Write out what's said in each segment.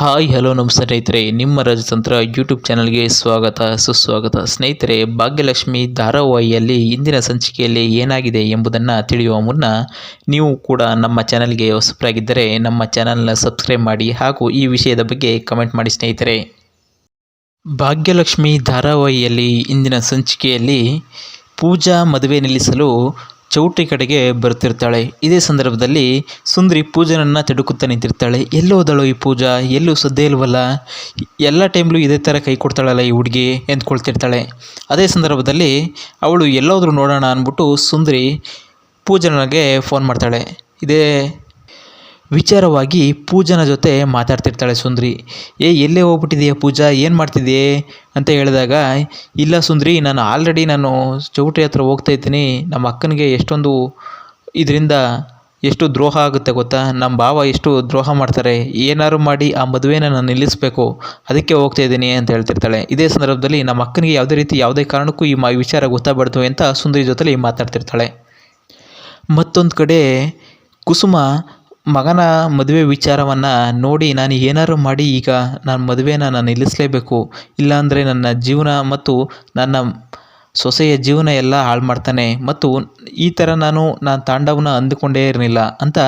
Hi, hello ನಮಸ್ತೆ ಸ್ನೇಹಿತರೆ. ನಿಮ್ಮ ರಾಜತಂತ್ರ ಯೂಟ್ಯೂಬ್ ಚಾನಲ್ಗೆ ಸ್ವಾಗತ, ಸುಸ್ವಾಗತ. ಸ್ನೇಹಿತರೆ, ಭಾಗ್ಯಲಕ್ಷ್ಮಿ ಧಾರಾವಾಹಿಯಲ್ಲಿ ಇಂದಿನ ಸಂಚಿಕೆಯಲ್ಲಿ ಏನಾಗಿದೆ ಎಂಬುದನ್ನು ತಿಳಿಯುವ ಮುನ್ನ ನೀವು ಕೂಡ ನಮ್ಮ ಚಾನಲ್ಗೆ ಹೊಸಬರಾಗಿದ್ದರೆ ನಮ್ಮ ಚಾನಲ್ನ ಸಬ್ಸ್ಕ್ರೈಬ್ ಮಾಡಿ ಹಾಗೂ ಈ ವಿಷಯದ ಬಗ್ಗೆ ಕಮೆಂಟ್ ಮಾಡಿ ಸ್ನೇಹಿತರೆ. ಭಾಗ್ಯಲಕ್ಷ್ಮಿ ಧಾರಾವಾಹಿಯಲ್ಲಿ ಇಂದಿನ ಸಂಚಿಕೆಯಲ್ಲಿ ಪೂಜಾ ಮದುವೆ ನಿಲ್ಲಿಸಲು ಚೌಟ್ರಿ ಕಡೆಗೆ ಬರ್ತಿರ್ತಾಳೆ ಇದೇ ಸಂದರ್ಭದಲ್ಲಿ ಸುಂದರಿ ಪೂಜನನ್ನು ತಡುಕುತ್ತಾ ನಿಂತಿರ್ತಾಳೆ. ಎಲ್ಲೋ ಹೋದಳು ಈ ಪೂಜಾ? ಎಲ್ಲೂ ಸದ್ದೇ ಇಲ್ವಲ್ಲ? ಎಲ್ಲ ಟೈಮ್ಲೂ ಇದೇ ಥರ ಕೈ ಕೊಡ್ತಾಳಲ್ಲ ಈ ಹುಡುಗಿ ಎಂದ್ಕೊಳ್ತಿರ್ತಾಳೆ. ಅದೇ ಸಂದರ್ಭದಲ್ಲಿ ಅವಳು ಎಲ್ಲೋದ್ರೂ ನೋಡೋಣ ಅಂದ್ಬಿಟ್ಟು ಸುಂದರಿ ಪೂಜನಗೆ ಫೋನ್ ಮಾಡ್ತಾಳೆ. ಇದೇ ವಿಚಾರವಾಗಿ ಪೂಜನ ಜೊತೆ ಮಾತಾಡ್ತಿರ್ತಾಳೆ ಸುಂದ್ರಿ. ಏ, ಎಲ್ಲೇ ಹೋಗ್ಬಿಟ್ಟಿದೆಯಾ ಪೂಜಾ? ಏನು ಮಾಡ್ತಿದೆಯೇ? ಅಂತ ಹೇಳಿದಾಗ, ಇಲ್ಲ ಸುಂದ್ರಿ, ನಾನು ಆಲ್ರೆಡಿ ನಾನು ಚೌಟ್ರಿ ಹತ್ರ ಹೋಗ್ತಾ ಇದ್ದೀನಿ. ನಮ್ಮ ಅಕ್ಕನಿಗೆ ಎಷ್ಟೊಂದು ಇದರಿಂದ ಎಷ್ಟು ದ್ರೋಹ ಆಗುತ್ತೆ ಗೊತ್ತಾ? ನಮ್ಮ ಭಾವ ಎಷ್ಟು ದ್ರೋಹ ಮಾಡ್ತಾರೆ. ಏನಾದ್ರು ಮಾಡಿ ಆ ಮದುವೆನ ನಾನು ನಿಲ್ಲಿಸಬೇಕು. ಅದಕ್ಕೆ ಹೋಗ್ತಾ ಇದ್ದೀನಿ ಅಂತ ಹೇಳ್ತಿರ್ತಾಳೆ. ಇದೇ ಸಂದರ್ಭದಲ್ಲಿ ನಮ್ಮ ಅಕ್ಕನಿಗೆ ಯಾವುದೇ ರೀತಿ ಯಾವುದೇ ಕಾರಣಕ್ಕೂ ಈ ಮ ವಿಚಾರ ಗೊತ್ತಾಗ್ಬಾರ್ದು ಅಂತ ಸುಂದರಿ ಜೊತೆಲಿ ಮಾತಾಡ್ತಿರ್ತಾಳೆ. ಮತ್ತೊಂದು ಕಡೆ ಕುಸುಮ ಮಗನ ಮದುವೆ ವಿಚಾರವನ್ನು ನೋಡಿ ನಾನು ಏನಾದ್ರು ಮಾಡಿ ಈಗ ನನ್ನ ಮದುವೆನ ನಾನು ನಿಲ್ಲಿಸಲೇಬೇಕು. ಇಲ್ಲಾಂದರೆ ನನ್ನ ಜೀವನ ಮತ್ತು ನನ್ನ ಸೊಸೆಯ ಜೀವನ ಎಲ್ಲ ಹಾಳು ಮಾಡ್ತಾನೆ. ಮತ್ತು ಈ ಥರ ನಾನು ನಾನು ತಾಂಡವನ ಅಂದುಕೊಂಡೇ ಇರಲಿಲ್ಲ ಅಂತ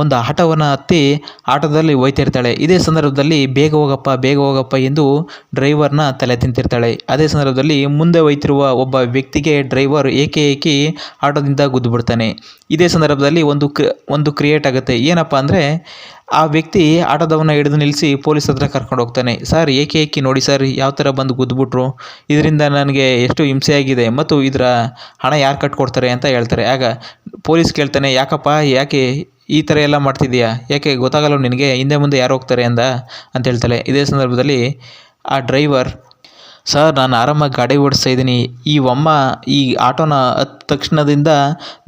ಒಂದು ಆಟವನ್ನು ಹತ್ತಿ ಆಟೋದಲ್ಲಿ ಹೋಯ್ತಿರ್ತಾಳೆ. ಇದೇ ಸಂದರ್ಭದಲ್ಲಿ ಬೇಗ ಹೋಗಪ್ಪ ಬೇಗ ಹೋಗಪ್ಪ ಎಂದು ಡ್ರೈವರ್ನ ತಲೆ ತಿಂತಿರ್ತಾಳೆ. ಅದೇ ಸಂದರ್ಭದಲ್ಲಿ ಮುಂದೆ ಹೋಯ್ತಿರುವ ಒಬ್ಬ ವ್ಯಕ್ತಿಗೆ ಡ್ರೈವರ್ ಏಕೆ ಏಕೆ ಆಟೋದಿಂದ ಗುದ್ದು ಬಿಡ್ತಾನೆ ಇದೇ ಸಂದರ್ಭದಲ್ಲಿ ಒಂದು ಒಂದು ಕ್ರಿಯೇಟ್ ಆಗುತ್ತೆ. ಏನಪ್ಪ ಅಂದರೆ, ಆ ವ್ಯಕ್ತಿ ಆಟೋದವನ್ನ ಹಿಡಿದು ನಿಲ್ಲಿಸಿ ಪೊಲೀಸ್ ಹತ್ರ ಕರ್ಕೊಂಡು ಹೋಗ್ತಾನೆ. ಸರ್, ಏಕೆ ಏಕೆ ನೋಡಿ ಸರ್ ಯಾವ ಥರ ಬಂದು ಗುದ್ದುಬಿಟ್ರು ಇದರಿಂದ ನನಗೆ ಎಷ್ಟು ಹಿಂಸೆಯಾಗಿದೆ ಮತ್ತು ಇದರ ಹಣ ಯಾರು ಕಟ್ಕೊಡ್ತಾರೆ ಅಂತ ಹೇಳ್ತಾರೆ. ಆಗ ಪೊಲೀಸ್ ಕೇಳ್ತಾನೆ, ಯಾಕಪ್ಪ, ಯಾಕೆ ಈ ಥರ ಎಲ್ಲ ಮಾಡ್ತಿದ್ದೀಯಾ? ಯಾಕೆ ಗೊತ್ತಾಗಲ್ಲ ನಿನಗೆ? ಹಿಂದೆ ಮುಂದೆ ಯಾರು ಹೋಗ್ತಾರೆ ಅಂದ? ಅಂತ ಹೇಳ್ತಾಳೆ. ಇದೇ ಸಂದರ್ಭದಲ್ಲಿ ಆ ಡ್ರೈವರ್ ಸರ್, ನಾನು ಆರಾಮಾಗಿ ಗಾಡಿ ಓಡಿಸ್ತಾ ಇದ್ದೀನಿ ಈ ಒಮ್ಮ, ಈ ಆಟೋನ ಹತ್ತ ತಕ್ಷಣದಿಂದ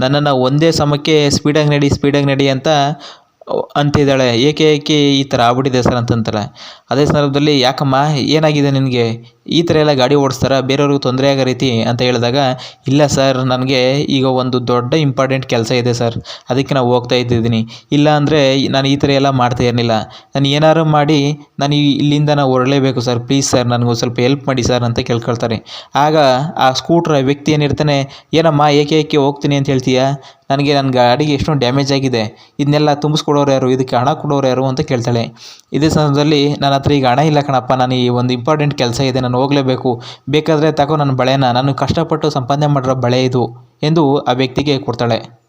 ನನ್ನನ್ನು ಒಂದೇ ಸಮಕ್ಕೆ ಸ್ಪೀಡಾಗಿ ನಡಿ ಸ್ಪೀಡಾಗಿ ನಡಿ ಅಂತ ಅಂತಿದ್ದಾಳೆ ಏಕೆ ಏಕೆ ಈ ಥರ ಆಗ್ಬಿಟ್ಟಿದೆ ಸರ್ ಅಂತಂತಾರೆ ಅದೇ ಸಂದರ್ಭದಲ್ಲಿ, ಯಾಕಮ್ಮ, ಏನಾಗಿದೆ ನಿನಗೆ? ಈ ಥರ ಎಲ್ಲ ಗಾಡಿ ಓಡಿಸ್ತಾರೆ? ಬೇರೆಯವ್ರಿಗೂ ತೊಂದರೆ ಆಗೋ ರೀತಿ? ಅಂತ ಹೇಳಿದಾಗ, ಇಲ್ಲ ಸರ್, ನನಗೆ ಈಗ ಒಂದು ದೊಡ್ಡ ಇಂಪಾರ್ಟೆಂಟ್ ಕೆಲಸ ಇದೆ ಸರ್. ಅದಕ್ಕೆ ನಾವು ಹೋಗ್ತಾ ಇದ್ದಿದ್ದೀನಿ. ಇಲ್ಲ ಅಂದರೆ ನಾನು ಈ ಥರ ಎಲ್ಲ ಮಾಡ್ತಾ ಇರಲಿಲ್ಲ. ನಾನು ಏನಾದ್ರು ಮಾಡಿ ನಾನು ಇಲ್ಲಿಂದ ನಾವು ಹೊರಡಲೇಬೇಕು ಸರ್. ಪ್ಲೀಸ್ ಸರ್, ನನಗೆ ಸ್ವಲ್ಪ ಹೆಲ್ಪ್ ಮಾಡಿ ಸರ್ ಅಂತ ಕೇಳ್ಕೊಳ್ತಾರೆ. ಆಗ ಆ ಸ್ಕೂಟ್ರ್ ವ್ಯಕ್ತಿ ಏನಿರ್ತಾನೆ, ಏನಮ್ಮ, ಏಕೆ ಏಕೆ ಹೋಗ್ತೀನಿ ಅಂತ ಹೇಳ್ತೀಯಾ? ನನಗೆ ನನ್ನ ಗಾಡಿಗೆ ಎಷ್ಟೊಂದು ಡ್ಯಾಮೇಜ್ ಆಗಿದೆ. ಇದನ್ನೆಲ್ಲ ತುಂಬಿಸ್ಕೊಡೋರು ಯಾರು? ಇದಕ್ಕೆ ಹಣ ಕೊಡೋರು ಯಾರು ಅಂತ ಕೇಳ್ತಾಳೆ. ಇದೇ ಸಂದರ್ಭದಲ್ಲಿ ನನ್ನ ಹತ್ರ ಈಗ ಹಣ ಇಲ್ಲ ಕಣಪ್ಪ. ನಾನು ಈ ಒಂದು ಇಂಪಾರ್ಟೆಂಟ್ ಕೆಲಸ ಇದೆ. ನಾನು ಹೋಗಲೇಬೇಕು. ಬೇಕಾದರೆ ತಗೋ ನನ್ನ ಬಳೆನ. ನಾನು ಕಷ್ಟಪಟ್ಟು ಸಂಪಾದನೆ ಮಾಡಿರೋ ಬಳೆ ಇದು ಎಂದು ಆ ವ್ಯಕ್ತಿಗೆ ಕೊಡ್ತಾಳೆ.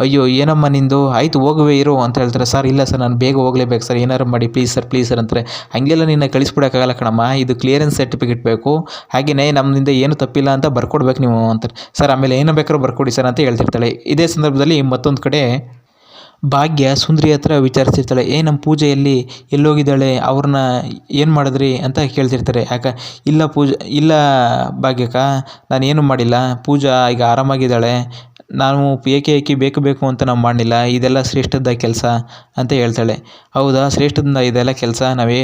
ಅಯ್ಯೋ, ಏನಮ್ಮ ನಿಂದು? ಆಯಿತು, ಹೋಗುವೆ, ಇರು ಅಂತ ಹೇಳ್ತಾರೆ. ಸರ್, ಇಲ್ಲ ಸರ್, ನಾನು ಬೇಗ ಹೋಗಲೇಬೇಕು ಸರ್. ಏನಾರು ಮಾಡಿ, ಪ್ಲೀಸ್ ಸರ್ ಪ್ಲೀಸ್ ಸರ್ ಅಂತಾರೆ. ಹಂಗೆಲ್ಲ ನಿನ್ನ ಕಳಿಸ್ಬಿಡೋಕ್ಕಾಗಲ್ಲ ಕಣಮ್ಮ. ಇದು ಕ್ಲಿಯರೆನ್ಸ್ ಸರ್ಟಿಫಿಕೇಟ್ ಬೇಕು. ಹಾಗೆಯೇ ನಮ್ಮಿಂದ ಏನು ತಪ್ಪಿಲ್ಲ ಅಂತ ಬರ್ಕೊಡ್ಬೇಕು ನೀವು ಅಂತಾರೆ. ಸರ್, ಆಮೇಲೆ ಏನು ಬೇಕಾದ್ರೂ ಬರ್ಕೊಡಿ ಸರ್ ಅಂತ ಹೇಳ್ತಿರ್ತಾಳೆ. ಇದೇ ಸಂದರ್ಭದಲ್ಲಿ ಮತ್ತೊಂದು ಕಡೆ ಭಾಗ್ಯ ಸುಂದರಿ ಹತ್ರ ವಿಚಾರಿಸಿರ್ತಾಳೆ. ಏ, ನಮ್ಮ ಪೂಜೆಯಲ್ಲಿ ಎಲ್ಲೋಗಿದ್ದಾಳೆ? ಅವ್ರನ್ನ ಏನು ಮಾಡಿದ್ರಿ? ಅಂತ ಕೇಳ್ತಿರ್ತಾರೆ. ಯಾಕೆ, ಇಲ್ಲ ಪೂಜೆ, ಇಲ್ಲ ಭಾಗ್ಯಕ್ಕ ನಾನು ಏನು ಮಾಡಿಲ್ಲ. ಪೂಜಾ ಈಗ ಆರಾಮಾಗಿದ್ದಾಳೆ. ನಾನು ಏಕೆ ಏಕೆ ಬೇಕು ಬೇಕು ಅಂತ ನಾವು ಮಾಡಲಿಲ್ಲ, ಇದೆಲ್ಲ ಶ್ರೇಷ್ಠದ ಕೆಲಸ ಅಂತ ಹೇಳ್ತಾಳೆ. ಹೌದಾ, ಶ್ರೇಷ್ಠದಿಂದ ಇದೆಲ್ಲ ಕೆಲಸ ನಾವೇ?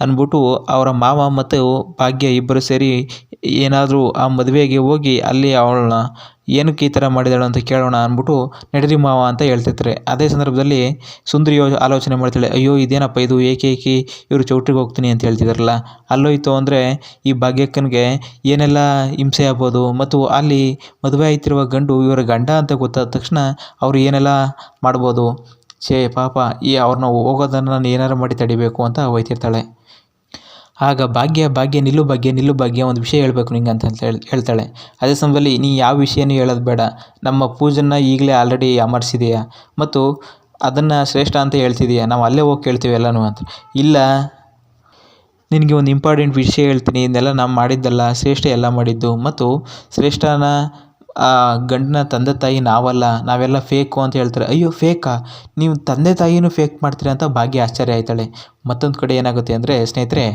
ಅಂದ್ಬಿಟ್ಟು ಅವರ ಮಾವ ಮತ್ತು ಭಾಗ್ಯ ಇಬ್ಬರು ಸೇರಿ ಏನಾದರೂ ಆ ಮದುವೆಗೆ ಹೋಗಿ ಅಲ್ಲಿ ಅವಳನ್ನ ಏನಕ್ಕೆ ಈ ಥರ ಮಾಡಿದಾಳು ಅಂತ ಕೇಳೋಣ ಅಂದ್ಬಿಟ್ಟು, ನಡೀರಿ ಮಾವ ಅಂತ ಹೇಳ್ತಿರ್ತಾರೆ. ಅದೇ ಸಂದರ್ಭದಲ್ಲಿ ಸುಂದರಿ ಯೋ- ಆಲೋಚನೆ ಮಾಡ್ತಾಳೆ, ಅಯ್ಯೋ, ಇದೇನಪ್ಪ ಇದು? ಏಕೆ ಏಕೆ ಇವರು ಚೌಟ್ರಿಗೆ ಹೋಗ್ತೀನಿ ಅಂತ ಹೇಳ್ತಿದಾರಲ್ಲ ಅಲ್ಲೋಯ್ತು ಅಂದರೆ ಈ ಭಾಗ್ಯಕ್ಕನಿಗೆ ಏನೆಲ್ಲ ಹಿಂಸೆ ಆಗ್ಬೋದು ಮತ್ತು ಅಲ್ಲಿ ಮದುವೆ ಆಯ್ತಿರುವ ಗಂಡು ಇವರ ಗಂಡ ಅಂತ ಗೊತ್ತಾದ ತಕ್ಷಣ ಅವರು ಏನೆಲ್ಲ ಮಾಡ್ಬೋದು? ಛೇ, ಪಾಪ, ಈ ಅವ್ರನ್ನ ಹೋಗೋದನ್ನು ನಾನು ಏನಾರು ಮಾಡಿ ತಡಿಬೇಕು ಅಂತ ಹೋಯ್ತಿರ್ತಾಳೆ. ಆಗ ಭಾಗ್ಯ ಭಾಗ್ಯ, ನಿಲ್ಲು ಭಾಗ್ಯ ನಿಲ್ಲು ಭಾಗ್ಯ ಒಂದು ವಿಷಯ ಹೇಳಬೇಕು ನಿಂಗೆ ಅಂತ ಹೇಳಿ ಹೇಳ್ತಾಳೆ. ಅದೇ ಸಮಯದಲ್ಲಿ ನೀ ಯಾವ ವಿಷಯನೂ ಹೇಳೋದು ಬೇಡ. ನಮ್ಮ ಪೂಜನ್ನ ಈಗಲೇ ಆಲ್ರೆಡಿ ಅಮರ್ಸಿದೆಯಾ? ಮತ್ತು ಅದನ್ನು ಶ್ರೇಷ್ಠ ಅಂತ ಹೇಳ್ತಿದೀಯ? ನಾವು ಅಲ್ಲೇ ಹೋಗಿ ಕೇಳ್ತೀವಿ ಎಲ್ಲನೂ ಅಂತ. ಇಲ್ಲ, ನಿನಗೆ ಒಂದು ಇಂಪಾರ್ಟೆಂಟ್ ವಿಷಯ ಹೇಳ್ತೀನಿ. ಇದನ್ನೆಲ್ಲ ನಾವು ಮಾಡಿದ್ದಲ್ಲ, ಶ್ರೇಷ್ಠ ಎಲ್ಲ ಮಾಡಿದ್ದು. ಮತ್ತು ಶ್ರೇಷ್ಠನ, ಆ ಗಂಡನ ತಂದೆ ತಾಯಿ ನಾವಲ್ಲ, ನಾವೆಲ್ಲ ಫೇಕು ಅಂತ ಹೇಳ್ತಾರೆ. ಅಯ್ಯೋ ಫೇಕಾ ನೀವು ತಂದೆ ತಾಯಿನೂ ಫೇಕ್ ಮಾಡ್ತೀರಾ ಅಂತ ಭಾಗ್ಯ ಆಶ್ಚರ್ಯ ಆಯ್ತಾಳೆ. ಮತ್ತೊಂದು ಕಡೆ ಏನಾಗುತ್ತೆ ಅಂದರೆ, ಸ್ನೇಹಿತರೆ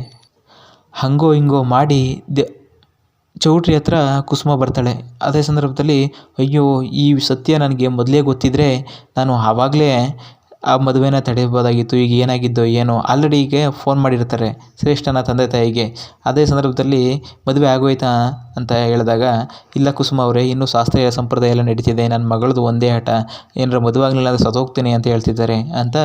ಹಂಗೋ ಹಿಂಗೋ ಮಾಡಿ ದೆ ಚೌಟ್ರಿ ಹತ್ರ ಕುಸುಮ ಬರ್ತಾಳೆ. ಅದೇ ಸಂದರ್ಭದಲ್ಲಿ, ಅಯ್ಯೋ, ಈ ಸತ್ಯ ನನಗೆ ಮೊದಲೇ ಗೊತ್ತಿದ್ದರೆ ನಾನು ಆವಾಗಲೇ ಆ ಮದುವೆನ ತಡೆಯಬೋದಾಗಿತ್ತು ಈಗ ಏನಾಗಿದ್ದೋ ಏನೋ. ಆಲ್ರೆಡಿ ಈಗ ಫೋನ್ ಮಾಡಿರ್ತಾರೆ ಶ್ರೇಷ್ಠನ ತಂದೆ ತಾಯಿಗೆ. ಅದೇ ಸಂದರ್ಭದಲ್ಲಿ ಮದುವೆ ಆಗೋಯ್ತಾ ಅಂತ ಹೇಳಿದಾಗ, ಇಲ್ಲ ಕುಸುಮ ಅವರೇ, ಇನ್ನೂ ಶಾಸ್ತ್ರೀಯ ಸಂಪ್ರದಾಯ ಎಲ್ಲ ನಡೀತಿದೆ, ನನ್ನ ಮಗಳದು ಒಂದೇ ಹಠ, ಏನರ ಮದುವೆ ಆಗಲಿಲ್ಲ ಅಂದರೆ ಸತ್ತೋಗ್ತೀನಿ ಅಂತ ಹೇಳ್ತಿದ್ದಾರೆ ಅಂತ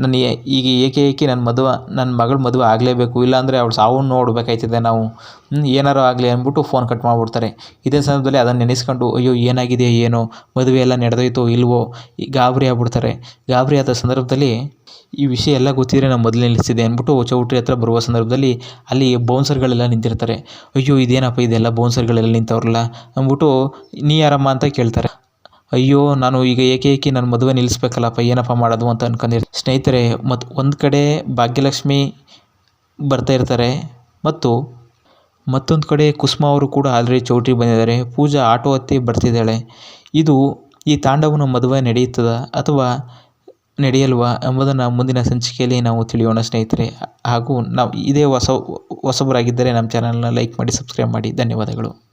ನನ್ನ ಈಗ ಏಕೆ ಏಕೆ ನನ್ನ ಮದುವೆ, ನನ್ನ ಮಗಳ ಮದುವೆ ಆಗಲೇಬೇಕು, ಇಲ್ಲಾಂದರೆ ಅವಳು ಸಾವನ್ನು ನೋಡಬೇಕಾಯ್ತದೆ ನಾವು. ಏನಾರು ಆಗಲಿ ಅಂದ್ಬಿಟ್ಟು ಫೋನ್ ಕಟ್ ಮಾಡಿಬಿಡ್ತಾರೆ. ಇದೇ ಸಂದರ್ಭದಲ್ಲಿ ಅದನ್ನು ನೆನೆಸ್ಕೊಂಡು, ಅಯ್ಯೋ, ಏನಾಗಿದೆ, ಏನೋ ಮದುವೆ ಎಲ್ಲ ನಡೆದೋಯ್ತೋ, ಇಲ್ವೋ ಗಾಬರಿ ಆಗ್ಬಿಡ್ತಾರೆ. ಗಾಬರಿ ಆದ ಸಂದರ್ಭದಲ್ಲಿ ಈ ವಿಷಯ ಎಲ್ಲ ಗೊತ್ತಿದ್ರೆ ನಾನು ಮೊದಲು ನಿಲ್ಲಿಸಿದೆ ಅಂದ್ಬಿಟ್ಟು ಚೌಟ್ರಿ ಹತ್ರ ಬರುವ ಸಂದರ್ಭದಲ್ಲಿ ಅಲ್ಲಿ ಬೌನ್ಸರ್ಗಳೆಲ್ಲ ನಿಂತಿರ್ತಾರೆ. ಅಯ್ಯೋ, ಇದೇನಪ್ಪ ಇದೆಲ್ಲ ಬೌನ್ಸರ್ಗಳೆಲ್ಲ ನಿಂತವ್ರಲ್ಲ ಅಂದ್ಬಿಟ್ಟು, ನೀ ಯಾರಮ್ಮ ಅಂತ ಕೇಳ್ತಾರೆ. ಅಯ್ಯೋ, ನಾನು ಈಗ ಏಕೆ ಏಕೆ ನನ್ನ ಮದುವೆ ನಿಲ್ಲಿಸ್ಬೇಕಲ್ಲಪ್ಪ, ಏನಪ್ಪ ಮಾಡೋದು ಅಂತ ಅನ್ಕೊಂಡಿರ್ತೀನಿ ಸ್ನೇಹಿತರೆ ಮತ್ತು ಒಂದು ಕಡೆ ಭಾಗ್ಯಲಕ್ಷ್ಮಿ ಬರ್ತಾ ಇರ್ತಾರೆ ಮತ್ತು ಮತ್ತೊಂದು ಕಡೆ ಕುಸುಮ ಅವರು ಕೂಡ ಆಲ್ರೆಡಿ ಚೌಟ್ರಿ ಬಂದಿದ್ದಾರೆ. ಪೂಜಾ ಆಟೋ ಹತ್ತಿ ಬರ್ತಿದ್ದಾಳೆ. ಇದು ಈ ತಾಂಡವನ ಮದುವೆ ನಡೆಯುತ್ತದ ಅಥವಾ ನಡೆಯಲ್ವಾ ಎಂಬುದನ್ನು ಮುಂದಿನ ಸಂಚಿಕೆಯಲ್ಲಿ ನಾವು ತಿಳಿಯೋಣ ಸ್ನೇಹಿತರೆ. ಹಾಗೂ ನಾವು ಇದೇ ಹೊಸ ಹೊಸಬರಾಗಿದ್ದರೆ ನಮ್ಮ ಚಾನಲನ್ನ ಲೈಕ್ ಮಾಡಿ ಸಬ್ಸ್ಕ್ರೈಬ್ ಮಾಡಿ. ಧನ್ಯವಾದಗಳು.